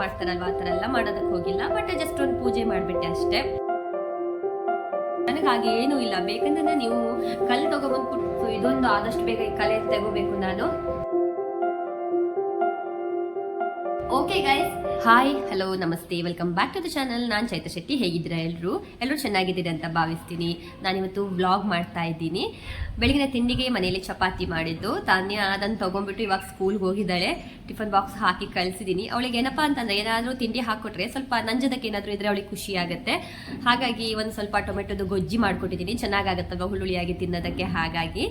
ಮಾಡ್ತಾರಲ್ವ ಆ ಥರ ಎಲ್ಲ ಮಾಡೋದಕ್ಕೆ ಹೋಗಿಲ್ಲ ಬಟ್ ಜಸ್ಟ್ ಒಂದು ಪೂಜೆ ಮಾಡಿಬಿಟ್ಟೆ ಅಷ್ಟೇ. ನನಗೆ ಹಾಗೆ ಏನೂ ಇಲ್ಲ, ಬೇಕಂದ್ರೆ ನೀವು ಕಲ್ಲು ತಗೊಬಂದು ಕೊಟ್ಟು ಇದೊಂದು ಆದಷ್ಟು ಬೇಗ ಕಲೆ ತಗೋಬೇಕು ನಾನು. Okay guys hi hello namaste welcome back to the channel ನಾನು ಚೈತ್ರ ಶೆಟ್ಟಿ, ಹೇಗಿದ್ದೀರಾ ಎಲ್ಲರೂ ಎಲ್ಲರೂ ಚೆನ್ನಾಗಿದ್ದೀರಿ ಅಂತ ಭಾವಿಸ್ತೀನಿ. ನಾನಿವತ್ತು ವ್ಲಾಗ್ ಮಾಡ್ತಾ ಇದ್ದೀನಿ. ಬೆಳಗಿನ ತಿಂಡಿಗೆ ಮನೆಯಲ್ಲಿ ಚಪಾತಿ ಮಾಡಿದ್ದು. ತಾನೇ ಅದನ್ನು ತೊಗೊಂಡ್ಬಿಟ್ಟು ಇವಾಗ ಸ್ಕೂಲ್ಗೆ ಹೋಗಿದ್ದಾಳೆ. ಟಿಫನ್ ಬಾಕ್ಸ್ ಹಾಕಿ ಕಳಿಸಿದ್ದೀನಿ ಅವಳಿಗೆ ಏನಪ್ಪ ಅಂತಂದ್ರೆ, ಏನಾದರೂ ತಿಂಡಿ ಹಾಕ್ಕೊಟ್ರೆ ಸ್ವಲ್ಪ ನಂಜದಕ್ಕೆ ಏನಾದರೂ ಇದ್ರೆ ಅವಳಿಗೆ ಖುಷಿ ಆಗುತ್ತೆ. ಹಾಗಾಗಿ ಒಂದು ಸ್ವಲ್ಪ ಟೊಮೆಟೊದು ಗೊಜ್ಜಿ ಮಾಡಿಕೊಟ್ಟಿದ್ದೀನಿ ಚೆನ್ನಾಗಾಗತ್ತಲ್ವ ಹುಳುಳಿಯಾಗಿ ತಿನ್ನೋದಕ್ಕೆ? ಹಾಗಾಗಿ.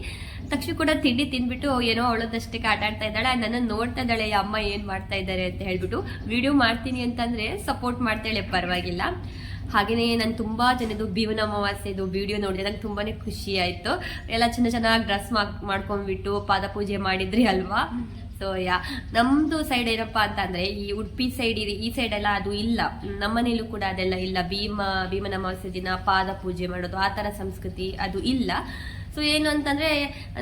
ತಕ್ಷಣ ಕೂಡ ತಿಂಡಿ ತಿಂದ್ಬಿಟ್ಟು ಏನೋ ಅವಳದಷ್ಟಕ್ಕೆ ಆಟ ಆಡ್ತಾ ಇದ್ದಾಳೆ. ನನ್ನನ್ನು ನೋಡ್ತಾ ಇದ್ದಾಳೆ ಅಮ್ಮ ಏನು ಮಾಡ್ತಾ ಇದ್ದಾರೆ ಅಂತ ಹೇಳ್ಬಿಟ್ಟು ವಿಡಿಯೋ ಮಾಡ್ತೀನಿ ಅಂತಂದ್ರೆ ಸಪೋರ್ಟ್ ಮಾಡ್ತಾಳೆ, ಪರವಾಗಿಲ್ಲ. ಹಾಗೆಯೇ ನಾನು ತುಂಬ ಜನದ್ದು ಭೀಮನ ಅಮಾವಾಸ್ಯೆದು ವಿಡಿಯೋ ನೋಡಿದೆ ನಂಗೆ ತುಂಬಾ ಖುಷಿ ಆಯಿತು. ಎಲ್ಲ ಚೆನ್ನ ಚೆನ್ನಾಗಿ ಡ್ರೆಸ್ ಮಾಡ್ಕೊಂಡ್ಬಿಟ್ಟು ಪಾದ ಪೂಜೆ ಮಾಡಿದ್ರಿ ಅಲ್ವಾ? ಸೊ ಯಾ ನಮ್ಮದು ಸೈಡ್ ಏನಪ್ಪ ಅಂತಂದರೆ ಈ ಉಡುಪಿ ಸೈಡ್ ಇದೆ, ಈ ಸೈಡ್ ಎಲ್ಲ ಅದು ಇಲ್ಲ. ನಮ್ಮನೇಲೂ ಕೂಡ ಅದೆಲ್ಲ ಇಲ್ಲ. ಭೀಮ, ಭೀಮನ ಅಮಾವಾಸ್ಯೆ ದಿನ ಪಾದ ಪೂಜೆ ಮಾಡೋದು, ಆ ಥರ ಸಂಸ್ಕೃತಿ ಅದು ಇಲ್ಲ. ಸೊ ಏನು ಅಂತಂದರೆ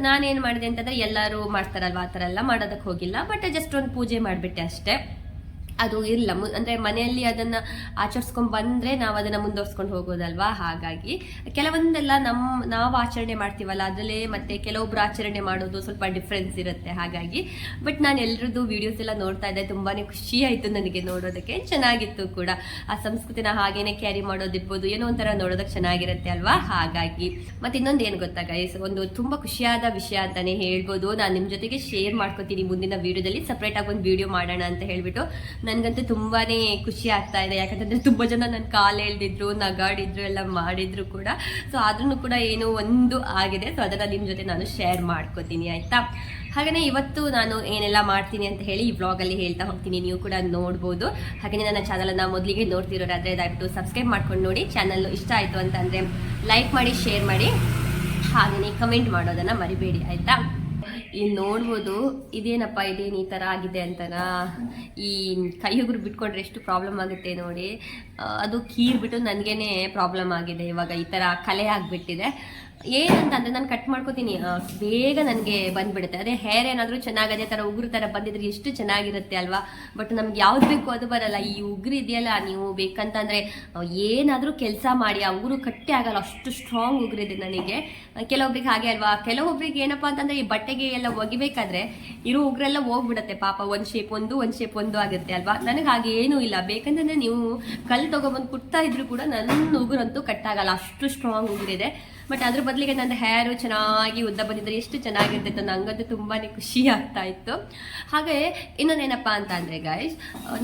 ನಾನೇನು ಮಾಡಿದೆ ಅಂತಂದರೆ ಎಲ್ಲರೂ ಮಾಡ್ತಾರಲ್ವ, ಆ ಥರ ಎಲ್ಲ ಮಾಡೋದಕ್ಕೆ ಹೋಗಿಲ್ಲ. ಬಟ್ ಜಸ್ಟ್ ಒಂದು ಪೂಜೆ ಮಾಡಿಬಿಟ್ಟೆ ಅಷ್ಟೇ. ಅದು ಇಲ್ಲ. ಮು ಅಂದರೆ ಮನೆಯಲ್ಲಿ ಅದನ್ನು ಆಚರಿಸ್ಕೊಂಡು ಬಂದ್ರೆ ನಾವು ಅದನ್ನು ಮುಂದುವರ್ಸ್ಕೊಂಡು ಹೋಗೋದಲ್ವಾ? ಹಾಗಾಗಿ ಕೆಲವೊಂದೆಲ್ಲ ನಮ್ಮ ನಾವು ಆಚರಣೆ ಮಾಡ್ತೀವಲ್ಲ, ಅದರಲ್ಲೇ ಮತ್ತೆ ಕೆಲವೊಬ್ರು ಆಚರಣೆ ಮಾಡೋದು ಸ್ವಲ್ಪ ಡಿಫ್ರೆನ್ಸ್ ಇರುತ್ತೆ. ಹಾಗಾಗಿ ಬಟ್ ನಾನು ಎಲ್ಲರದ್ದು ವಿಡಿಯೋಸ್ ಎಲ್ಲ ನೋಡ್ತಾ ಇದ್ದೆ ತುಂಬಾ ಖುಷಿ ಆಯ್ತು ನನಗೆ ನೋಡೋದಕ್ಕೆ. ಚೆನ್ನಾಗಿತ್ತು ಕೂಡ. ಆ ಸಂಸ್ಕೃತಿನ ಹಾಗೇನೆ ಕ್ಯಾರಿ ಮಾಡೋದಿರ್ಬೋದು, ಏನೋ ಒಂಥರ ನೋಡೋದಕ್ಕೆ ಚೆನ್ನಾಗಿರುತ್ತೆ ಅಲ್ವಾ? ಹಾಗಾಗಿ ಮತ್ತೆ ಇನ್ನೊಂದು ಏನು ಗೊತ್ತಾಗ ಒಂದು ತುಂಬ ಖುಷಿಯಾದ ವಿಷಯ ಅಂತಾನೆ ಹೇಳ್ಬೋದು. ನಾನು ನಿಮ್ಮ ಜೊತೆಗೆ ಶೇರ್ ಮಾಡ್ಕೊತೀನಿ ಮುಂದಿನ ವಿಡಿಯೋದಲ್ಲಿ ಸಪ್ರೇಟ್ ಆಗಿ ಒಂದು ವಿಡಿಯೋ ಮಾಡೋಣ ಅಂತ ಹೇಳ್ಬಿಟ್ಟು ನನಗಂತೂ ತುಂಬಾನೇ ಖುಷಿ ಆಗ್ತಾ ಇದೆ. ಯಾಕಂತಂದ್ರೆ ತುಂಬ ಜನ ನನ್ನ ಕಾಲು ಎಳ್ದಿದ್ರು ನಗಾಡಿದ್ರು, ಎಲ್ಲ ಮಾಡಿದ್ರು ಕೂಡ. ಸೊ ಆದ್ರೂ ಕೂಡ ಏನೋ ಒಂದು ಆಗಿದೆ. ಸೊ ಅದನ್ನ ನಿಮ್ಮ ಜೊತೆ ನಾನು ಶೇರ್ ಮಾಡ್ಕೋತೀನಿ, ಆಯ್ತಾ? ಹಾಗೆಯೇ ಇವತ್ತು ನಾನು ಏನೆಲ್ಲ ಮಾಡ್ತೀನಿ ಅಂತ ಹೇಳಿ ಈ ವ್ಲಾಗಲ್ಲಿ ಹೇಳ್ತಾ ಹೋಗ್ತೀನಿ. ನೀವು ಕೂಡ ನೋಡ್ಬೋದು. ಹಾಗೆಯೇ ನನ್ನ ಚಾನಲನ್ನು ಮೊದಲಿಗೆ ನೋಡ್ತಿರೋರಾದರೆ ದಯವಿಟ್ಟು ಸಬ್ಸ್ಕ್ರೈಬ್ ಮಾಡ್ಕೊಂಡು ನೋಡಿ. ಚಾನಲ್ ಇಷ್ಟ ಆಯಿತು ಅಂತಂದರೆ ಲೈಕ್ ಮಾಡಿ ಶೇರ್ ಮಾಡಿ. ಹಾಗೆಯೇ ಕಮೆಂಟ್ ಮಾಡೋದನ್ನು ಮರಿಬೇಡಿ, ಆಯಿತಾ? ಇಲ್ಲಿ ನೋಡ್ಬೋದು, ಇದೇನಪ್ಪ ಇದೇನು ಈ ಥರ ಆಗಿದೆ ಅಂತನಾ? ಈ ಕೈ ಉಗುರು ಬಿಟ್ಕೊಂಡ್ರೆ ಎಷ್ಟು ಪ್ರಾಬ್ಲಮ್ ಆಗುತ್ತೆ ನೋಡಿ. ಅದು ಕೀರ್ಬಿಟ್ಟು ನನಗೇನೆ ಪ್ರಾಬ್ಲಮ್ ಆಗಿದೆ ಇವಾಗ ಈ ಥರ ಕಲೆ ಆಗಿಬಿಟ್ಟಿದೆ. ಏನಂತಂದರೆ ನಾನು ಕಟ್ ಮಾಡ್ಕೋತೀನಿ. ಬೇಗ ನನಗೆ ಬಂದ್ಬಿಡುತ್ತೆ. ಅದೇ ಹೇರ್ ಏನಾದರೂ ಚೆನ್ನಾಗಿ ಅದೇ ಥರ ಉಗುರು ಥರ ಬಂದಿದ್ರೆ ಎಷ್ಟು ಚೆನ್ನಾಗಿರುತ್ತೆ ಅಲ್ವಾ? ಬಟ್ ನಮ್ಗೆ ಯಾವ್ದು ಬೇಕು ಅದು ಬರಲ್ಲ. ಈ ಉಗುರು ಇದೆಯಲ್ಲ, ನೀವು ಬೇಕಂತಂದರೆ ಏನಾದರೂ ಕೆಲಸ ಮಾಡಿ, ಆ ಉಗುರು ಕಟ್ಟಿ ಆಗಲ್ಲ. ಅಷ್ಟು ಸ್ಟ್ರಾಂಗ್ ಉಗುರಿದೆ ನನಗೆ. ಕೆಲವೊಬ್ಬರಿಗೆ ಹಾಗೆ ಅಲ್ವಾ? ಕೆಲವೊಬ್ರಿಗೆ ಏನಪ್ಪಾ ಅಂತಂದ್ರೆ, ಈ ಬಟ್ಟೆಗೆ ಎಲ್ಲ ಒಗಿಬೇಕಾದ್ರೆ ಇರೋ ಉಗುರೆಲ್ಲ ಹೋಗ್ಬಿಡುತ್ತೆ ಪಾಪ. ಒಂದು ಶೇಪ್ ಒಂದು ಒಂದು ಶೇಪ್ ಒಂದು ಆಗುತ್ತೆ ಅಲ್ವಾ? ನನಗೆ ಹಾಗೆ ಏನೂ ಇಲ್ಲ. ಬೇಕಂತಂದ್ರೆ ನೀವು ಕಲ್ಲು ತಗೊಬಂದು ಕುಟ್ತಾ ಇದ್ರು ಕೂಡ ನನ್ನ ಉಗುರಂತೂ ಕಟ್ಟಾಗಲ್ಲ ಅಷ್ಟು ಸ್ಟ್ರಾಂಗ್ ಉಗುರಿದೆ. ಬಟ್ ಅದ್ರ ಬದಲಿಗೆ ನನ್ನ ಹೇರು ಚೆನ್ನಾಗಿ ಉದ್ದ ಬಂದಿದ್ರೆ ಎಷ್ಟು ಚೆನ್ನಾಗಿರ್ತಿತ್ತು. ನಂಗಂತೂ ತುಂಬಾ ಖುಷಿ ಆಗ್ತಾ ಇತ್ತು. ಹಾಗೆ ಇನ್ನೊಂದೇನಪ್ಪ ಅಂತ ಅಂದರೆ ಗೈಸ್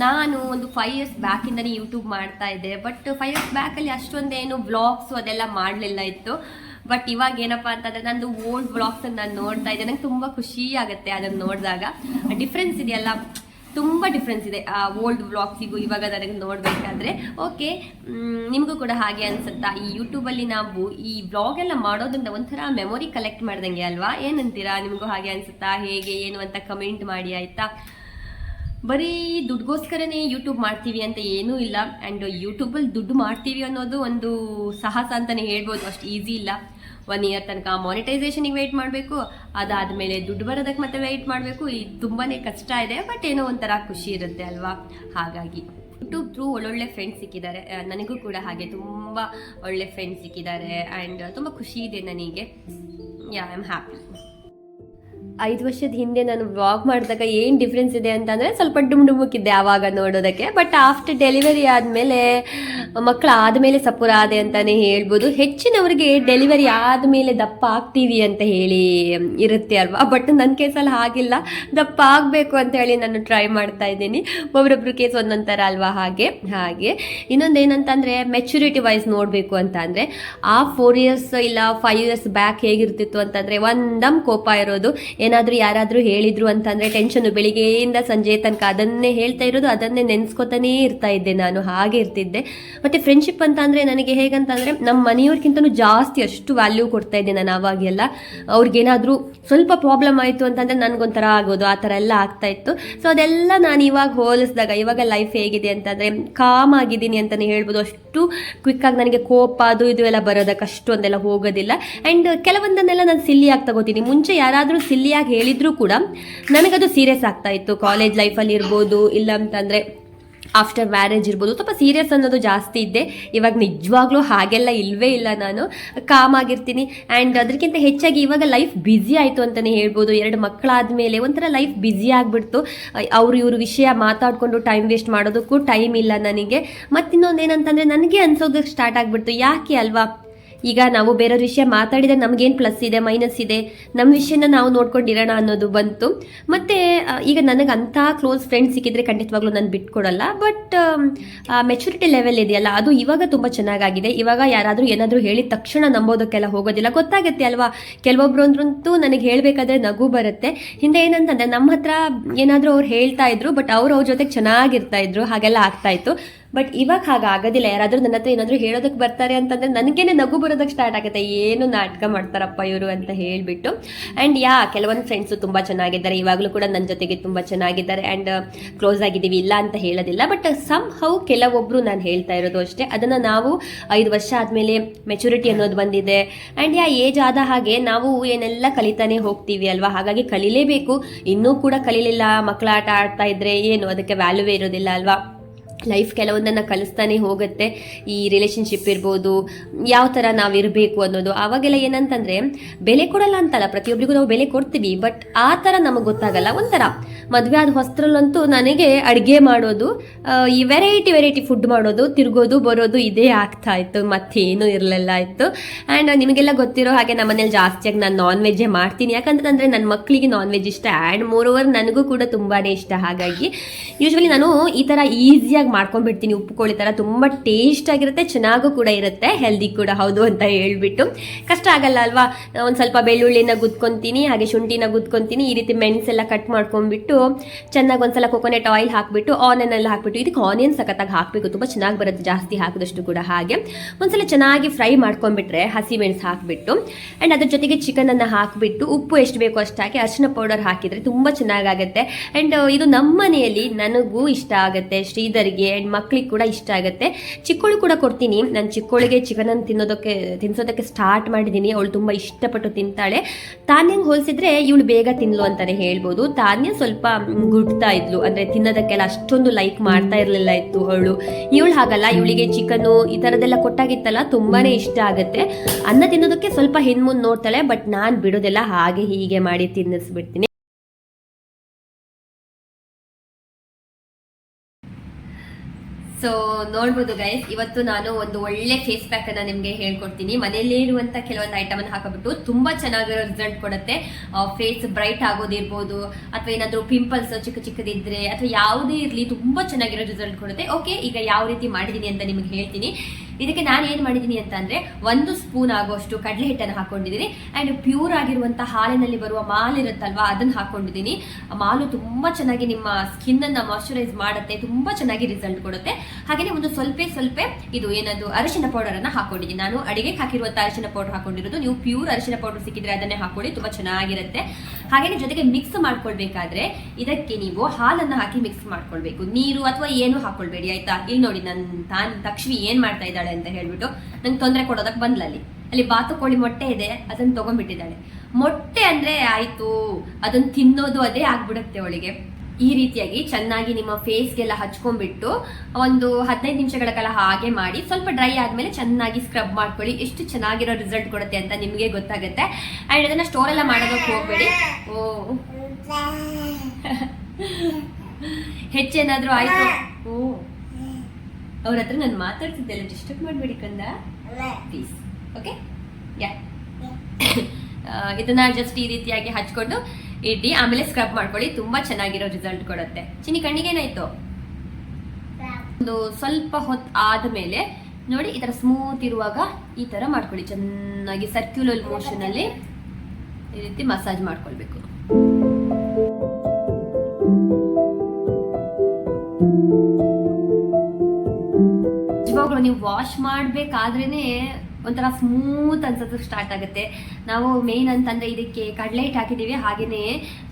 ನಾನು ಒಂದು ಫೈವ್ ಇಯರ್ಸ್ ಬ್ಯಾಕಿಂದನೇ ಯೂಟ್ಯೂಬ್ ಮಾಡ್ತಾ ಇದ್ದೆ. ಬಟ್ ಫೈವ್ ಇಯರ್ಸ್ ಬ್ಯಾಕಲ್ಲಿ ಅಷ್ಟೊಂದೇನು ಬ್ಲಾಗ್ಸ್ ಅದೆಲ್ಲ ಮಾಡಲಿಲ್ಲ ಇತ್ತು. ಬಟ್ ಇವಾಗ ಏನಪ್ಪ ಅಂತಂದ್ರೆ ನಂದು ಓಲ್ಡ್ ಬ್ಲಾಗ್ಸ್ ನಾನು ನೋಡ್ತಾ ಇದ್ದೆ. ನಂಗೆ ತುಂಬ ಖುಷಿ ಆಗುತ್ತೆ ಅದನ್ನು ನೋಡಿದಾಗ. ಡಿಫ್ರೆನ್ಸ್ ಇದೆಯಲ್ಲ? ತುಂಬ ಡಿಫ್ರೆನ್ಸ್ ಇದೆ. ಆ ಓಲ್ಡ್ ವ್ಲಾಗ್ಸಿಗೂ ಇವಾಗ ನನಗೆ ನೋಡಬೇಕಾದ್ರೆ. ಓಕೆ ನಿಮಗೂ ಕೂಡ ಹಾಗೆ ಅನ್ಸುತ್ತಾ? ಈ ಯೂಟ್ಯೂಬಲ್ಲಿ ನಾವು ಈ ವ್ಲಾಗ್ ಎಲ್ಲ ಮಾಡೋದ್ರಿಂದ ಒಂಥರ ಮೆಮೊರಿ ಕಲೆಕ್ಟ್ ಮಾಡ್ದಂಗೆ ಅಲ್ವಾ? ಏನಂತೀರಾ? ನಿಮಗೂ ಹಾಗೆ ಅನ್ಸುತ್ತಾ? ಹೇಗೆ, ಏನು ಅಂತ ಕಮೆಂಟ್ ಮಾಡಿ, ಆಯಿತಾ? ಬರೀ ದುಡ್ಗೋಸ್ಕರನೇ ಯೂಟ್ಯೂಬ್ ಮಾಡ್ತೀವಿ ಅಂತ ಏನೂ ಇಲ್ಲ. ಆ್ಯಂಡ್ ಯೂಟ್ಯೂಬಲ್ಲಿ ದುಡ್ಡು ಮಾಡ್ತೀವಿ ಅನ್ನೋದು ಒಂದು ಸಾಹಸ ಅಂತಲೇ ಹೇಳ್ಬೋದು. ಅಷ್ಟು ಈಸಿ ಇಲ್ಲ. ಒನ್ ಇಯರ್ ತನಕ ಮಾನಿಟೈಸೇಷನಿಗೆ ವೆಯ್ಟ್ ಮಾಡಬೇಕು. ಅದಾದಮೇಲೆ ದುಡ್ಡು ಬರೋದಕ್ಕೆ ಮತ್ತೆ ವೆಯ್ಟ್ ಮಾಡಬೇಕು. ಇದು ತುಂಬಾ ಕಷ್ಟ ಇದೆ ಬಟ್ ಏನೋ ಒಂಥರ ಖುಷಿ ಇರುತ್ತೆ ಅಲ್ವಾ? ಹಾಗಾಗಿ ಯೂಟ್ಯೂಬ್ ಥ್ರೂ ಒಳ್ಳೊಳ್ಳೆ ಫ್ರೆಂಡ್ಸ್ ಸಿಕ್ಕಿದ್ದಾರೆ. ನನಗೂ ಕೂಡ ಹಾಗೆ ತುಂಬ ಒಳ್ಳೆ ಫ್ರೆಂಡ್ಸ್ ಸಿಕ್ಕಿದ್ದಾರೆ ಆ್ಯಂಡ್ ತುಂಬ ಖುಷಿ ಇದೆ ನನಗೆ. ಯಾ ಐ ಆಮ್ ಹ್ಯಾಪಿ ಐದು ವರ್ಷದ ಹಿಂದೆ ನಾನು ವಾಕ್ ಮಾಡಿದಾಗ ಏನು ಡಿಫ್ರೆನ್ಸ್ ಇದೆ ಅಂತಂದರೆ ಸ್ವಲ್ಪ ಡುಮ್ ಡುಮುಕ್ಕಿದ್ದೆ ಆವಾಗ ನೋಡೋದಕ್ಕೆ. ಬಟ್ ಆಫ್ಟರ್ ಡೆಲಿವರಿ ಆದಮೇಲೆ ಮಕ್ಕಳು ಆದಮೇಲೆ ಸಪುರ ಆದೆ ಅಂತಲೇ ಹೇಳ್ಬೋದು. ಹೆಚ್ಚಿನವರಿಗೆ ಡೆಲಿವರಿ ಆದಮೇಲೆ ದಪ್ಪ ಆಗ್ತೀವಿ ಅಂತ ಹೇಳಿ ಇರುತ್ತೆ ಅಲ್ವಾ? ಬಟ್ ನನ್ನ ಕೇಸಲ್ಲಿ ಹಾಗಿಲ್ಲ. ದಪ್ಪ ಆಗಬೇಕು ಅಂತ ಹೇಳಿ ನಾನು ಟ್ರೈ ಮಾಡ್ತಾ ಇದ್ದೀನಿ. ಒಬ್ರೊಬ್ರು ಕೇಸ್ ಒಂದೊಂದು ಥರ ಅಲ್ವಾ ಹಾಗೆ? ಹಾಗೆ. ಇನ್ನೊಂದು ಏನಂತಂದರೆ ಮೆಚುರಿಟಿ ವೈಸ್ ನೋಡಬೇಕು ಅಂತ ಅಂದರೆ ಆ ಫೋರ್ ಇಯರ್ಸ್ ಇಲ್ಲ ಫೈವ್ ಇಯರ್ಸ್ ಬ್ಯಾಕ್ ಹೇಗಿರ್ತಿತ್ತು ಅಂತಂದರೆ ಒಂದಮ್ ಕೋಪ ಇರೋದು ಏನಾದರೂ ಯಾರಾದರೂ ಹೇಳಿದ್ರು ಅಂತಂದರೆ ಟೆನ್ಷನ್ ಬೆಳಿಗ್ಗೆಯಿಂದ ಸಂಜೆ ತನಕ ಅದನ್ನೇ ಹೇಳ್ತಾ ಇರೋದು, ಅದನ್ನೇ ನೆನೆಸ್ಕೊತಾನೇ ಇರ್ತಾ ಇದ್ದೆ ನಾನು, ಹಾಗೆ ಇರ್ತಿದ್ದೆ. ಮತ್ತು ಫ್ರೆಂಡ್ಶಿಪ್ ಅಂತ ಅಂದರೆ ನನಗೆ ಹೇಗಂತಂದರೆ ನಮ್ಮ ಮನೆಯವ್ರಿಗಿಂತಲೂ ಜಾಸ್ತಿ ಅಷ್ಟು ವ್ಯಾಲ್ಯೂ ಕೊಡ್ತಾ ಇದ್ದೆ ನಾನು ಆವಾಗೆಲ್ಲ. ಅವ್ರಿಗೇನಾದರೂ ಸ್ವಲ್ಪ ಪ್ರಾಬ್ಲಮ್ ಆಯಿತು ಅಂತಂದರೆ ನನಗೊಂಥರ ಆಗೋದು, ಆ ಥರ ಎಲ್ಲ ಆಗ್ತಾ ಇತ್ತು. ಸೊ ಅದೆಲ್ಲ ನಾನು ಇವಾಗ ಹೋಲಿಸಿದಾಗ, ಇವಾಗ ಲೈಫ್ ಹೇಗಿದೆ ಅಂತಂದರೆ ಕಾಮ್ ಆಗಿದ್ದೀನಿ ಅಂತಲೇ ಹೇಳ್ಬೋದು. ಅಷ್ಟು ಕ್ವಿಕ್ಕಾಗಿ ನನಗೆ ಕೋಪ, ಅದು ಇದು ಎಲ್ಲ ಬರೋದಕ್ಕೆ ಅಷ್ಟೊಂದೆಲ್ಲ ಹೋಗೋದಿಲ್ಲ. ಆ್ಯಂಡ್ ಕೆಲವೊಂದನ್ನೆಲ್ಲ ನಾನು ಸಿಲ್ಲಿಯಾಗಿ ತಗೋತೀನಿ. ಮುಂಚೆ ಯಾರಾದರೂ ಸಿಲ್ಲಿಯಾಗಿ ಹೇಳಿದರೂ ಕೂಡ ನನಗದು ಸೀರಿಯಸ್ ಆಗ್ತಾ ಇತ್ತು. ಕಾಲೇಜ್ ಲೈಫಲ್ಲಿ ಇರ್ಬೋದು ಇಲ್ಲ ಅಂತಂದರೆ ಆಫ್ಟರ್ ಮ್ಯಾರೇಜ್ ಇರ್ಬೋದು, ಸ್ವಲ್ಪ ಸೀರಿಯಸ್ ಅನ್ನೋದು ಜಾಸ್ತಿ ಇದ್ದೆ. ಇವಾಗ ನಿಜವಾಗ್ಲೂ ಹಾಗೆಲ್ಲ ಇಲ್ವೇ ಇಲ್ಲ ನಾನು. ಕಾಮ್ ಆಗಿರ್ತೀನಿ. ಆ್ಯಂಡ್ ಅದಕ್ಕಿಂತ ಹೆಚ್ಚಾಗಿ ಇವಾಗ ಲೈಫ್ ಬ್ಯುಸಿ ಆಯಿತು ಅಂತಲೇ ಹೇಳ್ಬೋದು. ಎರಡು ಮಕ್ಕಳಾದ್ಮೇಲೆ ಒಂಥರ ಲೈಫ್ ಬ್ಯುಸಿ ಆಗಿಬಿಡ್ತು. ಅವರು ಇವ್ರ ವಿಷಯ ಮಾತಾಡಿಕೊಂಡು ಟೈಮ್ ವೇಸ್ಟ್ ಮಾಡೋದಕ್ಕೂ ಟೈಮ್ ಇಲ್ಲ ನನಗೆ. ಮತ್ತಿನ್ನೊಂದು ಏನಂತಂದರೆ ನನಗೆ ಅನ್ಸೋದಕ್ಕೆ ಸ್ಟಾರ್ಟ್ ಆಗಿಬಿಡ್ತು. ಯಾಕೆ ಅಲ್ವಾ? ಈಗ ನಾವು ಬೇರೆಯವ್ರ ವಿಷಯ ಮಾತಾಡಿದ್ರೆ ನಮಗೇನು ಪ್ಲಸ್ ಇದೆ ಮೈನಸ್ ಇದೆ? ನಮ್ಮ ವಿಷಯನ ನಾವು ನೋಡ್ಕೊಂಡಿರೋಣ ಅನ್ನೋದು ಬಂತು. ಮತ್ತು ಈಗ ನನಗೆ ಅಂಥ ಕ್ಲೋಸ್ ಫ್ರೆಂಡ್ಸ್ ಸಿಕ್ಕಿದ್ರೆ ಖಂಡಿತವಾಗ್ಲೂ ನಾನು ಬಿಟ್ಕೊಡಲ್ಲ. ಬಟ್ ಮೆಚುರಿಟಿ ಲೆವೆಲ್ ಇದೆಯಲ್ಲ, ಅದು ಇವಾಗ ತುಂಬ ಚೆನ್ನಾಗಾಗಿದೆ. ಇವಾಗ ಯಾರಾದರೂ ಏನಾದರೂ ಹೇಳಿದ ತಕ್ಷಣ ನಂಬೋದಕ್ಕೆಲ್ಲ ಹೋಗೋದಿಲ್ಲ. ಗೊತ್ತಾಗುತ್ತೆ ಅಲ್ವಾ? ಕೆಲವೊಬ್ರು ನನಗೆ ಹೇಳಬೇಕಾದ್ರೆ ನಗು ಬರುತ್ತೆ. ಹಿಂದೆ ಏನಂತಂದ್ರೆ ನಮ್ಮ ಹತ್ರ ಏನಾದರೂ ಅವ್ರು ಹೇಳ್ತಾ ಇದ್ರು ಬಟ್ ಅವ್ರು ಅವ್ರ ಜೊತೆಗೆ ಚೆನ್ನಾಗಿರ್ತಾ ಇದ್ರು, ಹಾಗೆಲ್ಲ ಆಗ್ತಾ ಇತ್ತು. ಬಟ್ ಇವಾಗ ಹಾಗಾಗೋದಿಲ್ಲ. ಯಾರಾದರೂ ನನ್ನ ಹತ್ರ ಏನಾದರೂ ಹೇಳೋದಕ್ಕೆ ಬರ್ತಾರೆ ಅಂತಂದರೆ ನನಗೇನೆ ನಗು ಬರೋದಕ್ಕೆ ಸ್ಟಾರ್ಟ್ ಆಗುತ್ತೆ. ಏನು ನಾಟಕ ಮಾಡ್ತಾರಪ್ಪ ಇವರು ಅಂತ ಹೇಳಿಬಿಟ್ಟು. ಆ್ಯಂಡ್ ಯಾ, ಕೆಲವೊಂದು ಫ್ರೆಂಡ್ಸು ತುಂಬ ಚೆನ್ನಾಗಿದ್ದಾರೆ. ಇವಾಗಲೂ ಕೂಡ ನನ್ನ ಜೊತೆಗೆ ತುಂಬ ಚೆನ್ನಾಗಿದ್ದಾರೆ. ಆ್ಯಂಡ್ ಕ್ಲೋಸ್ ಆಗಿದ್ದೀವಿ, ಇಲ್ಲ ಅಂತ ಹೇಳೋದಿಲ್ಲ. ಬಟ್ ಸಮ್ ಹೌ ಕೆಲವೊಬ್ಬರು ನಾನು ಹೇಳ್ತಾ ಇರೋದು ಅಷ್ಟೇ. ಅದನ್ನು ನಾವು ಐದು ವರ್ಷ ಆದಮೇಲೆ ಮೆಚುರಿಟಿ ಅನ್ನೋದು ಬಂದಿದೆ. ಆ್ಯಂಡ್ ಯಾ ಏಜ್ ಆದ ಹಾಗೆ ನಾವು ಏನೆಲ್ಲ ಕಲಿತಾನೆ ಹೋಗ್ತೀವಿ ಅಲ್ವಾ? ಹಾಗಾಗಿ ಕಲಿಲೇಬೇಕು. ಇನ್ನೂ ಕೂಡ ಕಲೀಲಿಲ್ಲ. ಮಕ್ಕಳ ಆಟ ಆಡ್ತಾ ಇದ್ರೆ ಏನು? ಅದಕ್ಕೆ ವ್ಯಾಲ್ಯೂವೇ ಇರೋದಿಲ್ಲ ಅಲ್ವಾ? ಲೈಫ್ ಕೆಲವೊಂದನ್ನು ಕಲಿಸ್ತಾನೆ ಹೋಗುತ್ತೆ. ಈ ರಿಲೇಶನ್ಶಿಪ್ ಇರ್ಬೋದು, ಯಾವ ಥರ ನಾವು ಇರಬೇಕು ಅನ್ನೋದು. ಆವಾಗೆಲ್ಲ ಏನಂತಂದರೆ, ಬೆಲೆ ಕೊಡಲ್ಲ ಅಂತಲ್ಲ ಪ್ರತಿಯೊಬ್ಬರಿಗೂ ನಾವು ಬೆಲೆ ಕೊಡ್ತೀವಿ. ಬಟ್ ಆ ಥರ ನಮಗೆ ಗೊತ್ತಾಗಲ್ಲ. ಒಂಥರ ಮದುವೆ ಆದ ಹೊಸ್ತ್ರಲ್ಲಂತೂ ನನಗೆ ಅಡುಗೆ ಮಾಡೋದು ಈ ವೆರೈಟಿ ವೆರೈಟಿ ಫುಡ್ ಮಾಡೋದು, ತಿರುಗೋದು, ಬರೋದು ಇದೇ ಆಗ್ತಾ ಇತ್ತು. ಮತ್ತೇನು ಇರಲಿಲ್ಲ ಇತ್ತು. ಆ್ಯಂಡ್ ನಿಮಗೆಲ್ಲ ಗೊತ್ತಿರೋ ಹಾಗೆ ನಮ್ಮ ಮನೇಲಿ ಜಾಸ್ತಿಯಾಗಿ ನಾನು ನಾನ್ ವೆಜ್ಜೇ ಮಾಡ್ತೀನಿ. ಯಾಕಂತಂದರೆ ನನ್ನ ಮಕ್ಕಳಿಗೆ ನಾನ್ ವೆಜ್ ಇಷ್ಟ. ಆ್ಯಂಡ್ ಮೋರ್ ಓವರ್ ನನಗೂ ಕೂಡ ತುಂಬಾ ಇಷ್ಟ. ಹಾಗಾಗಿ ಯೂಶ್ವಲಿ ನಾನು ಈ ಥರ ಈಸಿಯಾಗಿ ಮಾಡ್ಕೊಂಡ್ಬಿಡ್ತೀನಿ. ಉಪ್ಪು ಕೋಳಿ ಥರ ತುಂಬ ಟೇಸ್ಟ್ ಆಗಿರುತ್ತೆ, ಚೆನ್ನಾಗೂ ಕೂಡ ಇರುತ್ತೆ ಹೆಲ್ದಿ ಕೂಡ ಹೌದು ಅಂತ ಹೇಳ್ಬಿಟ್ಟು. ಕಷ್ಟ ಆಗಲ್ಲ ಅಲ್ವಾ? ಒಂದು ಸ್ವಲ್ಪ ಬೆಳ್ಳುಳ್ಳಿನ ಗುದ್ಕೊತೀನಿ, ಹಾಗೆ ಶುಂಠಿನ ಗುದ್ಕೊತೀನಿ, ಈ ರೀತಿ ಮೆಣಸೆಲ್ಲ ಕಟ್ ಮಾಡ್ಕೊಂಡ್ಬಿಟ್ಟು, ಚೆನ್ನಾಗಿ ಒಂದ್ಸಲ ಕೊಕೊನೆಟ್ ಆಯಿಲ್ ಹಾಕ್ಬಿಟ್ಟು ಆನಿಯನ್ ಎಲ್ಲ ಹಾಕ್ಬಿಟ್ಟು, ಇದಕ್ಕೆ ಆನಿಯನ್ ಸಖತ್ತಾಗಿ ಹಾಕಬೇಕು, ತುಂಬ ಚೆನ್ನಾಗಿ ಬರುತ್ತೆ, ಜಾಸ್ತಿ ಹಾಕಿದಷ್ಟು ಕೂಡ ಹಾಗೆ. ಒಂದ್ಸಲ ಚೆನ್ನಾಗಿ ಫ್ರೈ ಮಾಡ್ಕೊಂಡ್ಬಿಟ್ರೆ, ಹಸಿ ಮೆಣಸು ಹಾಕಿಬಿಟ್ಟು ಆ್ಯಂಡ್ ಅದ್ರ ಜೊತೆಗೆ ಚಿಕನನ್ನು ಹಾಕಿಬಿಟ್ಟು, ಉಪ್ಪು ಎಷ್ಟು ಬೇಕೋ ಅಷ್ಟು ಹಾಕಿ ಅರಿಶಿನ ಪೌಡರ್ ಹಾಕಿದರೆ ತುಂಬ ಚೆನ್ನಾಗಾಗುತ್ತೆ ಆ್ಯಂಡ್ ಇದು ನಮ್ಮ ಮನೆಯಲ್ಲಿ ನನಗೂ ಇಷ್ಟ ಆಗುತ್ತೆ, ಶ್ರೀಧರ್ಗೆ ಆ್ಯಂಡ್ ಮಕ್ಕಳಿಗೆ ಕೂಡ ಇಷ್ಟ ಆಗುತ್ತೆ. ಚಿಕ್ಕೋಳು ಕೂಡ ಕೊಡ್ತೀನಿ. ನಾನು ಚಿಕ್ಕೋಳಿಗೆ ಚಿಕನನ್ನು ತಿನ್ನೋದಕ್ಕೆ, ತಿನ್ಸೋದಕ್ಕೆ ಸ್ಟಾರ್ಟ್ ಮಾಡಿದ್ದೀನಿ ಅವಳು ತುಂಬ ಇಷ್ಟಪಟ್ಟು ತಿಂತಾಳೆ. ತಾನ್ಯಂಗೆ ಹೋಲಿಸಿದ್ರೆ ಇವಳು ಬೇಗ ತಿನ್ಲು ಅಂತಾನೆ ಹೇಳ್ಬೋದು. ತಾನ್ಯ ಸ್ವಲ್ಪ ಗುಡ್ತಾ ಇದ್ಲು. ಅಂದರೆ ತಿನ್ನೋದಕ್ಕೆಲ್ಲ ಅಷ್ಟೊಂದು ಲೈಕ್ ಮಾಡ್ತಾ ಇರಲಿಲ್ಲ ಇತ್ತು ಅವಳು. ಇವಳು ಹಾಗಲ್ಲ. ಇವಳಿಗೆ ಚಿಕನ್ನು ಈ ಥರದ್ದೆಲ್ಲ ಕೊಟ್ಟಾಗಿತ್ತಲ್ಲ. ತುಂಬಾನೇ ಇಷ್ಟ ಆಗುತ್ತೆ. ಅನ್ನ ತಿನ್ನೋದಕ್ಕೆ ಸ್ವಲ್ಪ ಹಿಂದ್ಮುಂದ್ ನೋಡ್ತಾಳೆ. ಬಟ್ ನಾನು ಬಿಡೋದೆಲ್ಲ ಹಾಗೆ ಹೀಗೆ ಮಾಡಿ ತಿನ್ನಿಸ್ಬಿಡ್ತೀನಿ. ಸೊ ನೋಡ್ಬೋದು ಗೈಸ್ ಇವತ್ತು ನಾನು ಒಂದು ಒಳ್ಳೆ ಫೇಸ್ ಪ್ಯಾಕ್ ಅನ್ನ ನಿಮ್ಗೆ ಹೇಳ್ಕೊಡ್ತೀನಿ. ಮನೆಯಲ್ಲಿ ಇರುವಂತ ಕೆಲವೊಂದು ಐಟಮ್ ಅನ್ನು ಹಾಕಬಿಟ್ಟು ತುಂಬಾ ಚೆನ್ನಾಗಿರೋ ರಿಸಲ್ಟ್ ಕೊಡುತ್ತೆ. ಫೇಸ್ ಬ್ರೈಟ್ ಆಗೋದಿರ್ಬೋದು, ಅಥವಾ ಏನಾದರೂ ಪಿಂಪಲ್ಸ್ ಚಿಕ್ಕ ಚಿಕ್ಕದಿದ್ರೆ, ಅಥವಾ ಯಾವುದೇ ಇರಲಿ ತುಂಬಾ ಚೆನ್ನಾಗಿರೋ ರಿಸಲ್ಟ್ ಕೊಡುತ್ತೆ. ಓಕೆ ಈಗ ಯಾವ ರೀತಿ ಮಾಡಿದೀನಿ ಅಂತ ನಿಮ್ಗೆ ಹೇಳ್ತೀನಿ. ಇದಕ್ಕೆ ನಾನು ಏನು ಮಾಡಿದ್ದೀನಿ ಅಂತಂದರೆ ಒಂದು ಸ್ಪೂನ್ ಆಗೋಷ್ಟು ಕಡಲೆ ಹಿಟ್ಟನ್ನು ಹಾಕೊಂಡಿದ್ದೀನಿ. ಆ್ಯಂಡ್ ಪ್ಯೂರ್ ಆಗಿರುವಂಥ ಹಾಲಿನಲ್ಲಿ ಬರುವ ಮಾಲ್ ಇರುತ್ತಲ್ವಾ, ಅದನ್ನು ಹಾಕೊಂಡಿದ್ದೀನಿ. ಮಾಲು ತುಂಬ ಚೆನ್ನಾಗಿ ನಿಮ್ಮ ಸ್ಕಿನ್ ಅನ್ನ ಮಾಯಶ್ಚರೈಸ್ ಮಾಡುತ್ತೆ, ತುಂಬ ಚೆನ್ನಾಗಿ ರಿಸಲ್ಟ್ ಕೊಡುತ್ತೆ. ಹಾಗೆಯೇ ಒಂದು ಸ್ವಲ್ಪ ಸ್ವಲ್ಪ ಇದು ಏನದು, ಅರಿಶಿನ ಪೌಡರ್ ಅನ್ನ ಹಾಕೊಂಡಿದ್ದೀನಿ. ನಾನು ಅಡಿಗೆಗೆ ಹಾಕಿರುವಂಥ ಅರಿಶಿನ ಪೌಡರ್ ಹಾಕೊಂಡಿರೋದು. ನೀವು ಪ್ಯೂರ್ ಅರಿಶಿನ ಪೌಡರ್ ಸಿಕ್ಕಿದ್ರೆ ಅದನ್ನೇ ಹಾಕೊಳ್ಳಿ, ತುಂಬ ಚೆನ್ನಾಗಿರುತ್ತೆ. ಹಾಗೆಯೇ ಜೊತೆಗೆ ಮಿಕ್ಸ್ ಮಾಡ್ಕೊಳ್ಬೇಕಾದ್ರೆ ಇದಕ್ಕೆ ನೀವು ಹಾಲನ್ನು ಹಾಕಿ ಮಿಕ್ಸ್ ಮಾಡ್ಕೊಳ್ಬೇಕು. ನೀರು ಅಥವಾ ಏನು ಹಾಕೊಳ್ಬೇಡಿ, ಆಯ್ತಾ? ಇಲ್ಲಿ ನೋಡಿ ನನ್ನ ತಾನು ತಕ್ಷ್ಮಿ ಏನ್ ಮಾಡ್ತಾ ಇದ್ದಾಳೆ ಅಂತ ಹೇಳ್ಬಿಟ್ಟು ನಂಗೆ ತೊಂದರೆ ಕೊಡೋದಕ್ಕೆ ಬಂದ್ಲಲ್ಲಿ ಅಲ್ಲಿ. ಬಾತುಕೋಳಿ ಮೊಟ್ಟೆ ಇದೆ ಅದನ್ನ ತಗೊಂಡ್ಬಿಟ್ಟಿದ್ದಾಳೆ. ಮೊಟ್ಟೆ ಅಂದ್ರೆ ಆಯ್ತು ಅದನ್ನ ತಿನ್ನೋದು ಅದೇ ಆಗ್ಬಿಡುತ್ತೆ ಅವಳಿಗೆ. ಈ ರೀತಿಯಾಗಿ ಚೆನ್ನಾಗಿ ನಿಮ್ಮ ಫೇಸ್ಗೆಲ್ಲ ಹಚ್ಕೊಂಡ್ಬಿಟ್ಟು ಒಂದು ಹದಿನೈದು ನಿಮಿಷಗಳ ಕಾಲ ಹಾಗೆ ಮಾಡಿ ಸ್ವಲ್ಪ ಡ್ರೈ ಆದಮೇಲೆ ಚೆನ್ನಾಗಿ ಸ್ಕ್ರಬ್ ಮಾಡ್ಕೊಳ್ಳಿ. ಎಷ್ಟು ಚೆನ್ನಾಗಿರೋ ರಿಸಲ್ಟ್ ಕೊಡುತ್ತೆ ಅಂತ ನಿಮಗೆ ಗೊತ್ತಾಗುತ್ತೆ. ಆ್ಯಂಡ್ ಅದನ್ನು ಸ್ಟೋರ್ ಎಲ್ಲ ಮಾಡೋದಕ್ಕೆ ಹೋಗಬೇಡಿ. ಓ. ಹೆಚ್ಚೇನಾದರೂ ಆಯ್ತು? ಓ. ಅವ್ರ ಹತ್ರ ನಾನು ಮಾತಾಡ್ತಿದ್ದೆಲ್ಲ ಡಿಸ್ಟರ್ಬ್ ಮಾಡಬೇಡಿ ಕಂದ. ಪ್ಲೀಸ್ ಓಕೆ ಯಾ ಇದನ್ನ ಜಸ್ಟ್ ಈ ರೀತಿಯಾಗಿ ಹಚ್ಕೊಂಡು ಇಡ್ಡಿ, ಆಮೇಲೆ ಸ್ಕ್ರಬ್ ಮಾಡ್ಕೊಳ್ಳಿ. ತುಂಬಾ ಚೆನ್ನಾಗಿರೋ ರಿಸಲ್ಟ್ ಕೊಡುತ್ತೆ. ಚಿನ್ನಿ ಕಣ್ಣಿಗೇನಾಯ್ತು ಒಂದು ಸ್ವಲ್ಪ ಹೊತ್ತು ಆದಮೇಲೆ ನೋಡಿ, ಈ ತರ ಸ್ಮೂತ್ ಇರುವಾಗ ಈ ತರ ಮಾಡ್ಕೊಳ್ಳಿ. ಚೆನ್ನಾಗಿ ಸರ್ಕ್ಯುಲರ್ ಮೋಷನ್ ಅಲ್ಲಿ ಈ ರೀತಿ ಮಸಾಜ್ ಮಾಡ್ಕೊಳ್ಬೇಕು. ನೀವು ವಾಶ್ ಮಾಡಬೇಕಾದ್ರೇ ಒಂಥರ ಸ್ಮೂತ್ ಅನ್ಸೋದು ಸ್ಟಾರ್ಟ್ ಆಗುತ್ತೆ. ನಾವು ಮೇನ್ ಅಂತಂದ್ರೆ ಇದಕ್ಕೆ ಕಡಲೆ ಹಿಟ್ಟು ಹಾಕಿದ್ದೀವಿ ಹಾಗೆಯೇ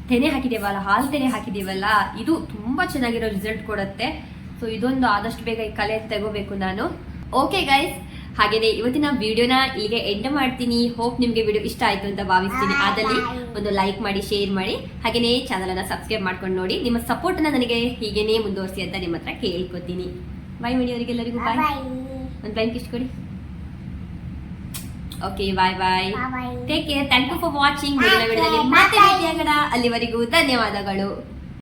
ತೆನೆ ಹಾಕಿದ್ದೀವಲ್ಲ ಹಾಲು ತೆನೆ ಹಾಕಿದ್ದೀವಲ್ಲ ಇದು ತುಂಬಾ ಚೆನ್ನಾಗಿರೋ ರಿಸಲ್ಟ್ ಕೊಡುತ್ತೆ. ಸೊ ಇದೊಂದು ಆದಷ್ಟು ಬೇಗ ಈ ಕಲೆ ತಗೋಬೇಕು ನಾನು. ಓಕೆ ಗೈಸ್ ಹಾಗೆಯೇ ಇವತ್ತಿನ ವಿಡಿಯೋನ ಇಲ್ಲಿಗೆ ಎಂಡ್ ಮಾಡ್ತೀನಿ. ಹೋಪ್ ನಿಮಗೆ ವಿಡಿಯೋ ಇಷ್ಟ ಆಯ್ತು ಅಂತ ಭಾವಿಸ್ತೀನಿ. ಆದಲ್ಲಿ ಒಂದು ಲೈಕ್ ಮಾಡಿ ಶೇರ್ ಮಾಡಿ. ಹಾಗೆಯೇ ಚಾನಲನ್ನು ಸಬ್ಸ್ಕ್ರೈಬ್ ಮಾಡ್ಕೊಂಡು ನೋಡಿ. ನಿಮ್ಮ ಸಪೋರ್ಟನ್ನು ನನಗೆ ಹೀಗೇನೇ ಮುಂದುವರಿಸಿ ಅಂತ ನಿಮ್ಮ ಹತ್ರ ಕೇಳ್ಕೊತೀನಿ. ಬಾಯ್ ಮಣಿಯವರಿಗೆಲ್ಲರಿಗೂ ಬಾಯ್ ಒಂದು ಬ್ಯಾಂಕ್ ಇಷ್ಟು ಕೊಡಿ. Okay bye bye take care thank you for watching ಮತ್ತೆ ಅಲ್ಲಿವರೆಗೂ ಧನ್ಯವಾದಗಳು.